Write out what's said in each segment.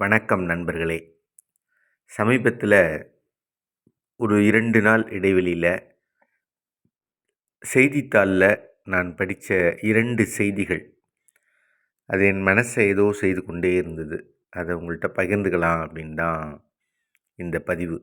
வணக்கம் நண்பர்களே. சமீபத்தில் ஒரு இரண்டு நாள் இடைவெளியில் செய்தித்தாளில் நான் படித்த இரண்டு செய்திகள். அது என் மனசை ஏதோ செய்து கொண்டே இருந்தது. அதை உங்கள்கிட்ட பகிர்ந்துக்கலாம் அப்படின் தான் இந்த பதிவு.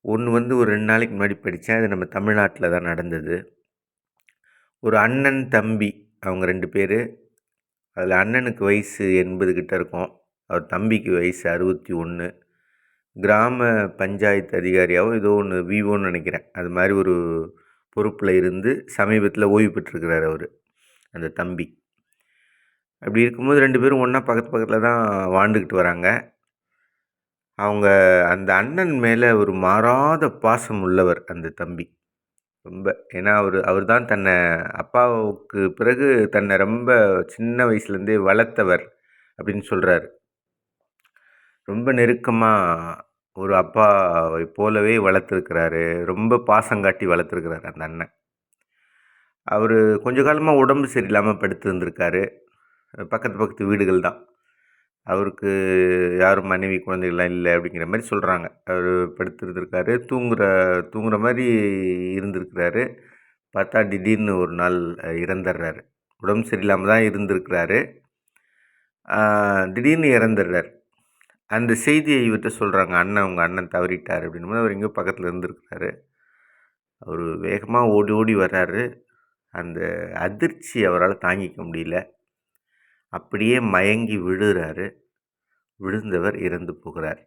ஒன்று வந்து ஒரு ரெண்டு நாளைக்கு முன்னாடி படித்தேன் அது நம்ம தமிழ்நாட்டில் தான் நடந்தது. ஒரு அண்ணன் தம்பி அவங்க ரெண்டு பேர். அதில் அண்ணனுக்கு வயசு எண்பது கிட்ட இருக்கும். அவர் தம்பிக்கு வயசு அறுபத்தி ஒன்று. கிராம பஞ்சாயத்து அதிகாரியாகவும் ஏதோ ஒன்று விவோன்னு நினைக்கிறேன். அது மாதிரி ஒரு பொறுப்பில் இருந்து சமீபத்தில் ஓய்வு பெற்றிருக்கிறார் அவர் அந்த தம்பி. அப்படி இருக்கும்போது ரெண்டு பேரும் ஒன்றா பக்கத்து பக்கத்தில் தான் வாழ்ந்துக்கிட்டு வராங்க. அவங்க அந்த அண்ணன் மேலே ஒரு மாறாத பாசம் உள்ளவர் அந்த தம்பி. ரொம்ப ஏன்னா அவர் அவர் தான் தன்னை அப்பாவுக்கு பிறகு தன்னை ரொம்ப சின்ன வயசுலேருந்தே வளர்த்தவர் அப்படின்னு சொல்கிறாரு ரொம்ப நெருக்கமாக ஒரு அப்பாவை போலவே வளர்த்துருக்கிறாரு. ரொம்ப பாசம் காட்டி வளர்த்துருக்கிறாரு அந்த அண்ணன். அவர் கொஞ்ச காலமாக உடம்பு சரியில்லாமல் படுத்து இருந்திருக்காரு பக்கத்து பக்கத்து வீடுகள் தான். அவருக்கு யாரும் மனைவி குழந்தைகள்லாம் இல்லை அப்படிங்கிற மாதிரி சொல்கிறாங்க அவர் படுத்துருந்துருக்காரு. தூங்குகிற தூங்குகிற மாதிரி இருந்திருக்கிறாரு. பார்த்தா திடீர்னு ஒரு நாள் இறந்துடுறாரு. உடம்பு சரியில்லாமல் தான் இருந்திருக்கிறாரு. திடீர்னு இறந்துடுறாரு. அந்த செய்தியை இவர்கிட்ட சொல்கிறாங்க அண்ணன் உங்கள் அண்ணன் தவறிட்டார். அப்படின்னும் அவர் எங்கேயோ பக்கத்தில் இருந்துருக்கிறாரு. அவர் வேகமாக ஓடி ஓடி வர்றாரு. அந்த அதிர்ச்சி அவரால் தாங்கிக்க முடியல. அப்படியே மயங்கி விழுகிறாரு விழுந்தவர் இறந்து போகிறார்.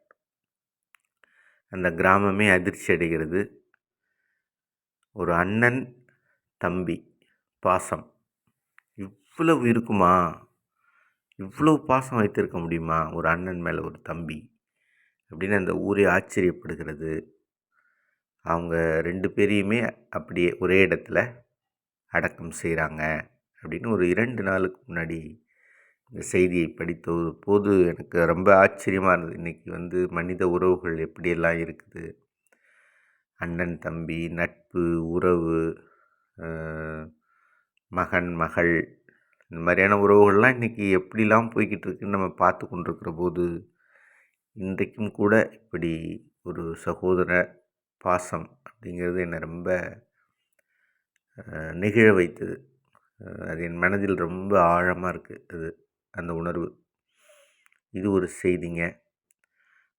அந்த கிராமமே அதிர்ச்சி அடைகிறது. ஒரு அண்ணன் தம்பி பாசம் இவ்வளவு இருக்குமா? இவ்வளோ பாசம் வைத்திருக்க முடியுமா? ஒரு அண்ணன் மேலே ஒரு தம்பி. அப்படின்னு அந்த ஊரே ஆச்சரியப்படுகிறது. அவங்க ரெண்டு பேரையுமே அப்படியே ஒரே இடத்துல அடக்கம் செய்கிறாங்க அப்படின்னு ஒரு இரண்டு நாளுக்கு முன்னாடி இந்த செய்தியை படித்த போது எனக்கு ரொம்ப ஆச்சரியமாக இருந்தது. இன்றைக்கி வந்து மனித உறவுகள் எப்படியெல்லாம் இருக்குது? அண்ணன் தம்பி நட்பு உறவு மகன் மகள் இந்த மாதிரியான உறவுகள்லாம் இன்றைக்கி எப்படிலாம் போய்கிட்டு இருக்குன்னு நம்ம பார்த்து கொண்டிருக்கிற போது இன்றைக்கும் கூட இப்படி ஒரு சகோதர பாசம் அப்படிங்கிறது என்னை ரொம்ப நெகிழ வைத்தது. அது என் மனதில் ரொம்ப ஆழமாக இருக்குது அது அந்த உணர்வு. இது ஒரு செய்திங்க.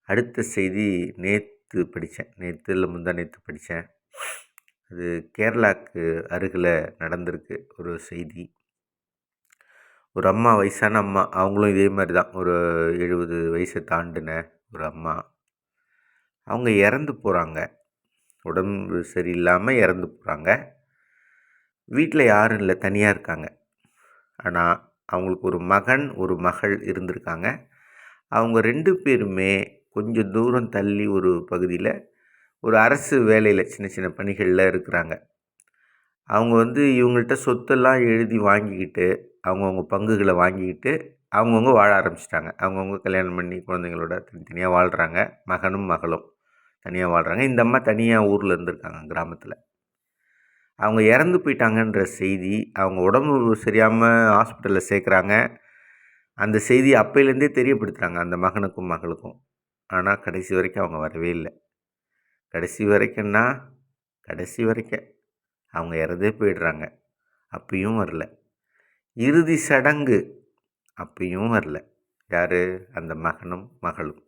அடுத்த செய்தி நேற்று படித்தேன் நேற்று இல்லை முந்தா நேற்று படித்தேன் அது கேரளாவுக்கு அருகில் நடந்திருக்கு ஒரு செய்தி. ஒரு அம்மா வயசான அம்மா அவங்களும் இதே மாதிரி தான். ஒரு எழுபது வயசை தாண்டின ஒரு அம்மா. அவங்க இறந்து போகிறாங்க உடம்பு சரியில்லாமல் இறந்து போகிறாங்க வீட்டில் யாரும் இல்லை தனியாக இருக்காங்க. ஆனால் அவங்களுக்கு ஒரு மகன் ஒரு மகள் இருந்திருக்காங்க. அவங்க ரெண்டு பேருமே கொஞ்சம் தூரம் தள்ளி ஒரு பகுதியில் ஒரு அரசு வேலையில் சின்ன சின்ன பணிகளில் இருக்கிறாங்க. அவங்க வந்து இவங்கள்ட்ட சொத்தெல்லாம் எழுதி வாங்கிக்கிட்டு அவங்கவுங்க பங்குகளை வாங்கிக்கிட்டு அவங்கவுங்க வாழ ஆரம்பிச்சிட்டாங்க. அவங்கவுங்க கல்யாணம் பண்ணி குழந்தைங்களோட தனித்தனியாக வாழ்கிறாங்க மகனும் மகளும் தனியாக வாழ்கிறாங்க இந்த அம்மா தனியாக ஊரில் இருந்திருக்காங்க கிராமத்தில். அவங்க இறந்து போயிட்டாங்கன்ற செய்தி அவங்க உடம்பு சரியாமல் ஹாஸ்பிட்டலில் சேர்க்குறாங்க. அந்த செய்தி அப்பையிலேருந்தே தெரியப்படுத்துகிறாங்க அந்த மகனுக்கும் மகளுக்கும். ஆனால் கடைசி வரைக்கும் அவங்க வரவே இல்லை. கடைசி வரைக்கும்னா கடைசி வரைக்கும் அவங்க இறந்தே போயிடுறாங்க. அப்பயும் வரல. இறுதி சடங்கு. அப்பயும் வரல. யார்? அந்த மகனும் மகளும்.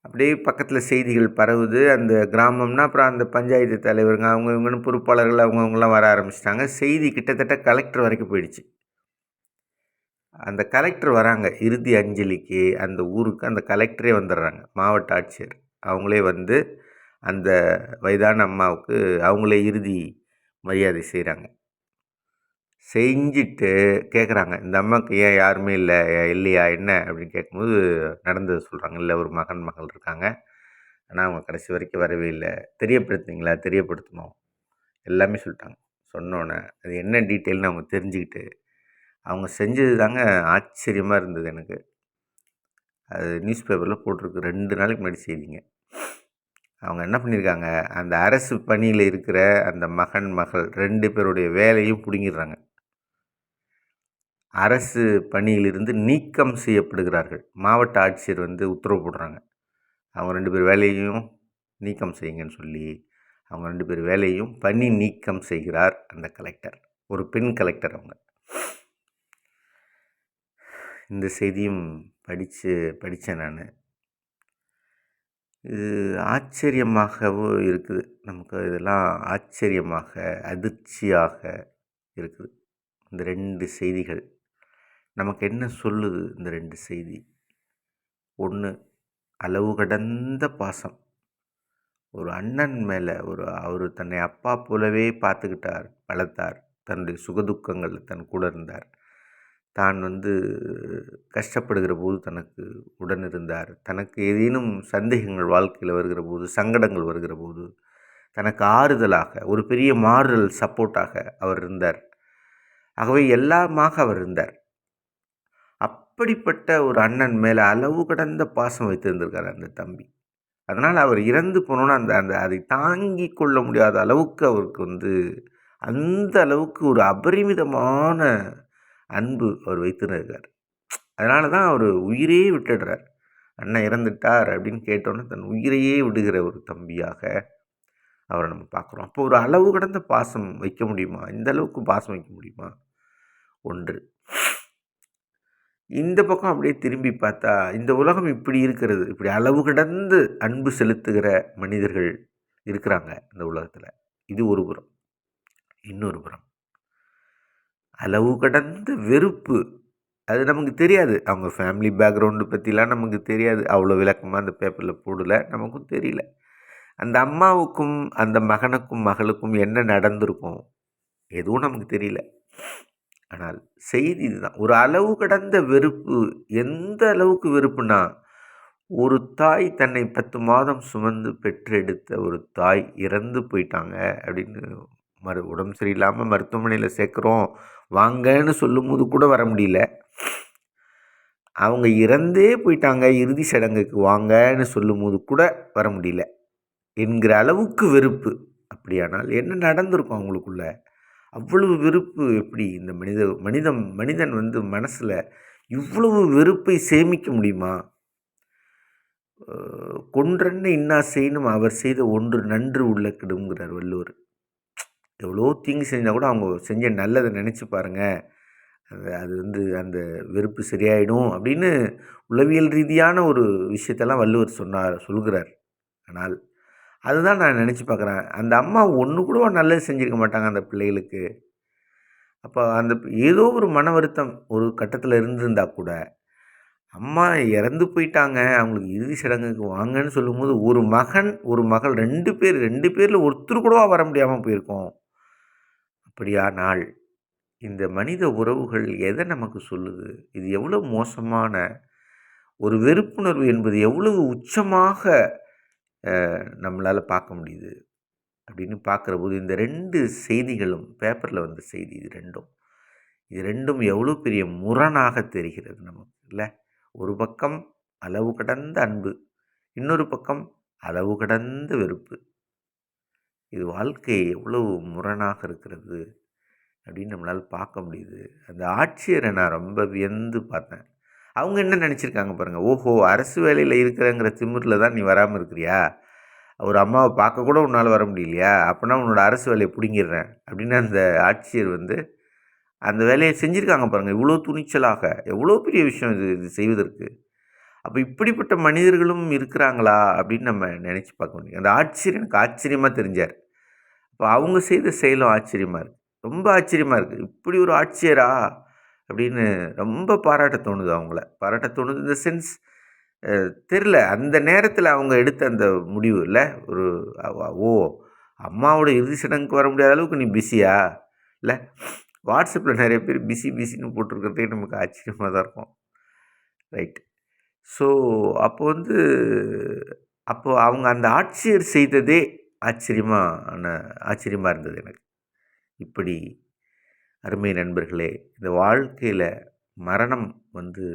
அப்படியே பக்கத்தில் செய்திகள் பரவுது. அந்த கிராமம்னா அப்புறம் அந்த பஞ்சாயத்து தலைவருங்க அவங்க இவங்கன்னு பொறுப்பாளர்கள் அவங்கவுங்களாம் வர ஆரம்பிச்சிட்டாங்க. செய்தி கிட்டத்தட்ட கலெக்டர் வரைக்கும் போயிடுச்சு. அந்த கலெக்டர் வராங்க. இறுதி அஞ்சலிக்கு அந்த ஊருக்கு அந்த கலெக்டரே வந்துடுறாங்க. மாவட்ட ஆட்சியர். அவங்களே வந்து அந்த வயதான அம்மாவுக்கு அவங்களே இறுதி மரியாதை செய்கிறாங்க செஞ்சுட்டு கேட்குறாங்க இந்த அம்மாவுக்கு ஏன் யாருமே இல்லை இல்லையா என்ன? அப்படின்னு கேட்கும்போது நடந்தது சொல்கிறாங்க இல்லை ஒரு மகன் மகள் இருக்காங்க. ஆனால் அவங்க கடைசி வரைக்கும் வரவே இல்லை. தெரியப்படுத்துனீங்களா? தெரியப்படுத்தணும். எல்லாமே சொல்லிட்டாங்க. சொன்னோன்னே அது என்ன டீட்டெயில்னு அவங்க தெரிஞ்சுக்கிட்டு அவங்க செஞ்சது தாங்க ஆச்சரியமாக இருந்தது எனக்கு. அது நியூஸ் பேப்பரில் போட்டிருக்கு. ரெண்டு நாளைக்கு முன்னாடி செய்திங்க. அவங்க என்ன பண்ணியிருக்காங்க? அந்த அரசு பணியில் இருக்கிற அந்த மகன் மகள் ரெண்டு பேருடைய வேலையும் பிடுங்கிடுறாங்க. அரசு பணியிலிருந்து நீக்கம் செய்யப்படுகிறார்கள். மாவட்ட ஆட்சியர் வந்து உத்தரவு போடுறாங்க. அவங்க ரெண்டு பேர் வேலையையும் நீக்கம் செய்யுங்கன்னு சொல்லி அவங்க ரெண்டு பேர் வேலையையும் பணி நீக்கம் செய்கிறார் அந்த கலெக்டர் ஒரு பெண் கலெக்டர் அவங்க. இந்த செய்தியும் படித்து படித்தேன் நான். இது ஆச்சரியமாகவும் இருக்குது. நமக்கு இதெல்லாம் ஆச்சரியமாக அதிர்ச்சியாக இருக்குது. இந்த ரெண்டு செய்திகள். நமக்கு என்ன சொல்லுது இந்த ரெண்டு செய்தி? ஒன்று அளவு கடந்த பாசம். ஒரு அண்ணன் மேலே ஒரு அவர் தன்னை அப்பா போலவே பார்த்துக்கிட்டார் வளர்த்தார். தன்னுடைய சுகதுக்கங்களில் தன் கூட இருந்தார். தான் வந்து கஷ்டப்படுகிற போது தனக்கு உடன் இருந்தார். தனக்கு ஏதேனும் சந்தேகங்கள் வாழ்க்கையில் வருகிற போது சங்கடங்கள் வருகிற போது தனக்கு ஆறுதலாக ஒரு பெரிய மாறுதல் சப்போர்ட்டாக அவர் இருந்தார். ஆகவே எல்லாமாக அவர் இருந்தார். அப்படிப்பட்ட ஒரு அண்ணன் மேலே அளவு கடந்த பாசம் வைத்திருந்திருக்கார் அந்த தம்பி. அதனால் அவர் இறந்து போனோன்னு அந்த அந்த அதை தாங்கி கொள்ள முடியாத அளவுக்கு அவருக்கு வந்து அந்த அளவுக்கு ஒரு அபரிமிதமான அன்பு அவர் வைத்திருக்கார் அதனால தான் அவர் உயிரே விட்டுடுறார். அண்ணன் இறந்துட்டார் அப்படின்னு கேட்டோன்னே தன் உயிரையே விடுகிற ஒரு தம்பியாக அவரை நம்ம பார்க்குறோம். அப்போ ஒரு அளவு கடந்த பாசம் வைக்க முடியுமா? இந்த அளவுக்கு பாசம் வைக்க முடியுமா? ஒன்று. இந்த பக்கம் அப்படியே திரும்பி பார்த்தா இந்த உலகம் இப்படி இருக்கிறது. இப்படி அளவு கடந்து அன்பு செலுத்துகிற மனிதர்கள் இருக்கிறாங்க இந்த உலகத்தில். இது ஒரு புறம். இன்னொரு புறம். அளவு கடந்த வெறுப்பு. அது நமக்கு தெரியாது. அவங்க ஃபேமிலி பேக்ரவுண்டு பற்றிலாம் நமக்கு தெரியாது. அவ்வளோ விளக்கமாக அந்த பேப்பரில் போடலை. நமக்கும் தெரியல. அந்த அம்மாவுக்கும் அந்த மகனுக்கும் மகளுக்கும் என்ன நடந்திருக்கும்? எதுவும் நமக்கு தெரியல. ஆனால் செய்தி இதுதான். ஒரு அளவு கடந்த வெறுப்பு எந்த அளவுக்கு வெறுப்புனா ஒரு தாய் தன்னை பத்து மாதம் சுமந்து பெற்றெடுத்த ஒரு தாய் இறந்து போயிட்டாங்க அப்படின்னு மறு உடம்பு சரியில்லாமல் மருத்துவமனையில் சேர்க்குறோம் வாங்கன்னு சொல்லும்போது கூட வர முடியல. அவங்க இறந்தே போயிட்டாங்க இறுதி சடங்குக்கு வாங்கன்னு சொல்லும்போது கூட வர முடியல. என்கிற அளவுக்கு வெறுப்பு. அப்படியானால் என்ன நடந்திருக்கும் அவங்களுக்குள்ள? அவ்வளவு வெறுப்பு எப்படி இந்த மனித மனிதம் மனிதன் வந்து மனசில் இவ்வளவு வெறுப்பை சேமிக்க முடியுமா? கொன்றென்ன இன்னா செய்யணும் அவர் செய்த ஒன்று நன்று உள்ள கிடுங்கிறார் வள்ளுவர். எவ்வளோ தீங்கு செஞ்சால் கூட அவங்க செஞ்ச நல்லதை நினச்சி பாருங்கள் அது அது வந்து அந்த வெறுப்பு சரியாயிடும் அப்படின்னு உளவியல் ரீதியான ஒரு விஷயத்தெல்லாம் வள்ளுவர் சொன்னார் சொல்கிறார். ஆனால் அதுதான் நான் நினச்சி பார்க்குறேன் அந்த அம்மா ஒன்று கூட நல்லது செஞ்சுருக்க மாட்டாங்க அந்த பிள்ளைகளுக்கு. அப்போ அந்த ஏதோ ஒரு மன வருத்தம் ஒரு கட்டத்தில் இருந்திருந்தால் கூட அம்மா இறந்து போயிட்டாங்க அவங்களுக்கு இறுதி சடங்குக்கு வாங்கன்னு சொல்லும்போது ஒரு மகன் ஒரு மகள் ரெண்டு பேர் ரெண்டு பேரில் ஒருத்தர் கூடவா வர முடியாமல் போயிருக்கோம். அப்படியானால் இந்த மனித உறவுகள் எதை நமக்கு சொல்லுது? இது எவ்வளோ மோசமான ஒரு வெறுப்புணர்வு என்பது எவ்வளவு உச்சமாக நம்மளால் பார்க்க முடியுது. அப்படின்னு பார்க்குற போது இந்த ரெண்டு செய்திகளும் பேப்பரில் வந்த செய்தி இது ரெண்டும். இது ரெண்டும் எவ்வளோ பெரிய முரணாக தெரிகிறது நமக்கு இல்லை ஒரு பக்கம் அளவு கடந்த அன்பு இன்னொரு பக்கம் அளவு கடந்த வெறுப்பு. இது வாழ்க்கை எவ்வளவு முரணாக இருக்கிறது அப்படின்னு நம்மளால் பார்க்க முடியுது. அந்த ஆட்சியரை நான் ரொம்ப வியந்து பார்த்தேன். அவங்க என்ன நினச்சிருக்காங்க பாருங்கள் ஓஹோ அரசு வேலையில் இருக்கிறங்கிற திமிரில் தான் நீ வராமல் இருக்கிறியா? ஒரு அம்மாவை பார்க்க கூட உன்னால் வர முடியலையா? அப்படின்னா உன்னோட அரசு வேலையை பிடுங்கிடுறேன். அப்படின்னு அந்த ஆட்சியர் வந்து அந்த வேலையை செஞ்சுருக்காங்க பாருங்கள் இவ்வளோ துணிச்சலாக. எவ்வளோ பெரிய விஷயம் இது இது செய்வதற்கு. அப்போ இப்படிப்பட்ட மனிதர்களும் இருக்கிறாங்களா? அப்படின்னு நம்ம நினச்சி பார்க்க முடியும் அந்த ஆட்சியர் எனக்கு ஆச்சரியமாக தெரிஞ்சார். அப்போ அவங்க செய்த செயலும் ஆச்சரியமாக இருக்குது ரொம்ப ஆச்சரியமாக இருக்குது இப்படி ஒரு ஆட்சியரா? அப்படின்னு ரொம்ப பாராட்ட தோணுது அவங்கள. பாராட்ட தோணுது இந்த சென்ஸ் தெரில அந்த நேரத்தில் அவங்க எடுத்த அந்த முடிவு இல்லை? ஒரு ஓ அம்மாவோட இறுதி சடங்குக்கு வர முடியாத அளவுக்கு நீ பிஸியா? இல்லை வாட்ஸ்அப்பில் நிறைய பேர் பிஸி பிஸின்னு போட்டிருக்கிறதே நமக்கு ஆச்சரியமாக தான் இருக்கும். ரைட். ஸோ அப்போ வந்து அப்போது அவங்க அந்த ஆட்சியர் செய்ததே ஆச்சரியமான ஆச்சரியமாக இருந்தது எனக்கு. இப்படி அருமை நண்பர்களே இந்த வாழ்க்கையில் மரணம் வந்து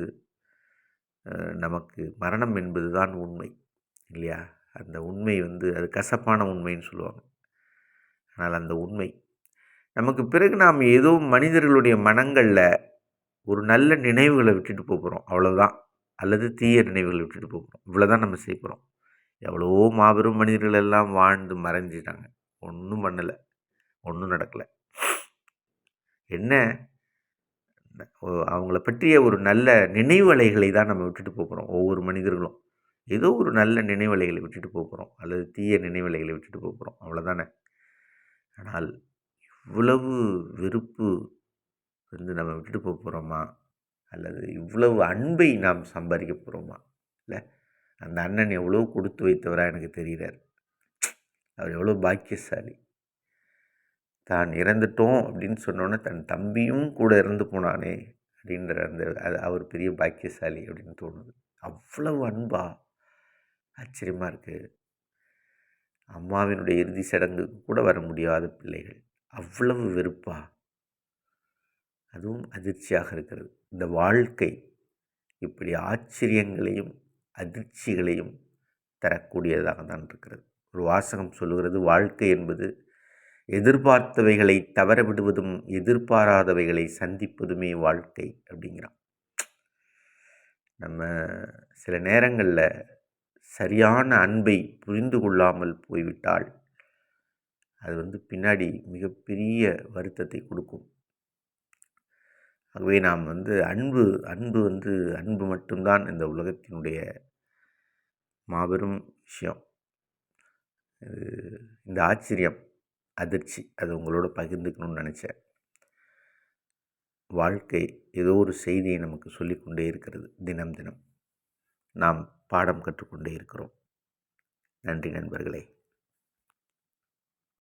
நமக்கு மரணம் என்பது தான் உண்மை இல்லையா? அந்த உண்மை வந்து அது கசப்பான உண்மைன்னு சொல்லுவாங்க. ஆனால் அந்த உண்மை நமக்கு பிறகு நாம் ஏதோ மனிதர்களுடைய மனங்களில் ஒரு நல்ல நினைவுகளை விட்டுட்டு போகிறோம் அவ்வளோதான் அல்லது தீய நினைவுகளை விட்டுட்டு போகிறோம் இவ்வளோ தான் நம்ம செய்ய போகிறோம் எவ்வளவோ மாபெரும் மனிதர்கள் எல்லாம் வாழ்ந்து மறைஞ்சிட்டாங்க ஒன்றும் பண்ணலை ஒன்றும் நடக்கலை. என்ன? அவங்கள பற்றிய ஒரு நல்ல நினைவலைகளை தான் நம்ம விட்டுட்டு போகிறோம் ஒவ்வொரு மனிதர்களும். ஏதோ ஒரு நல்ல நினைவலைகளை விட்டுட்டு போகிறோம் அல்லது தீய நினைவலைகளை விட்டுட்டு போகிறோம் அவ்வளோதானே ஆனால் இவ்வளவு வெறுப்பு வந்து நம்ம விட்டுட்டு போக போகிறோமா அல்லது இவ்வளவு அன்பை நாம் சம்பாதிக்க போகிறோமா இல்லை அந்த அண்ணன் எவ்வளோ கொடுத்து வைத்தவராக எனக்கு தெரிகிறார் அவர் எவ்வளோ பாக்கியசாலி. தான் இறந்துட்டோம் அப்படின்னு சொன்னோன்னே தன் தம்பியும் கூட இறந்து போனானே அப்படின்ற அந்த அது அவர் பெரிய பாக்கியசாலி அப்படின்னு தோணுது. அவ்வளவு அன்பா? ஆச்சரியமாக இருக்குது அம்மாவினுடைய இறுதி சடங்குக்கு கூட வர முடியாத பிள்ளைகள். அவ்வளவு வெறுப்பா? அதுவும் அதிர்ச்சியாக இருக்கிறது. இந்த வாழ்க்கை இப்படி ஆச்சரியங்களையும் அதிர்ச்சிகளையும் தரக்கூடியதாக தான் இருக்கிறது. ஒரு வாசகம் சொல்லுகிறது வாழ்க்கை என்பது எதிர்பார்த்தவைகளை தவற விடுவதும் எதிர்பாராதவைகளை சந்திப்பதுமே வாழ்க்கை அப்படிங்கிறான். நம்ம சில நேரங்களில் சரியான அன்பை புரிந்து கொள்ளாமல் போய்விட்டால் அது வந்து பின்னாடி மிகப்பெரிய வருத்தத்தை கொடுக்கும். ஆகவே நாம் வந்து அன்பு அன்பு வந்து அன்பு மட்டும்தான் இந்த உலகத்தினுடைய மாபெரும் விஷயம். இந்த ஆச்சரியம். அதிர்ச்சி. அது உங்களோட பகிர்ந்துக்கணும்னு நினச்சேன். வாழ்க்கை ஏதோ ஒரு செய்தியை நமக்கு சொல்லிக்கொண்டே இருக்கிறது தினம் தினம். நாம் பாடம் கற்றுக்கொண்டே இருக்கிறோம். நன்றி நண்பர்களே.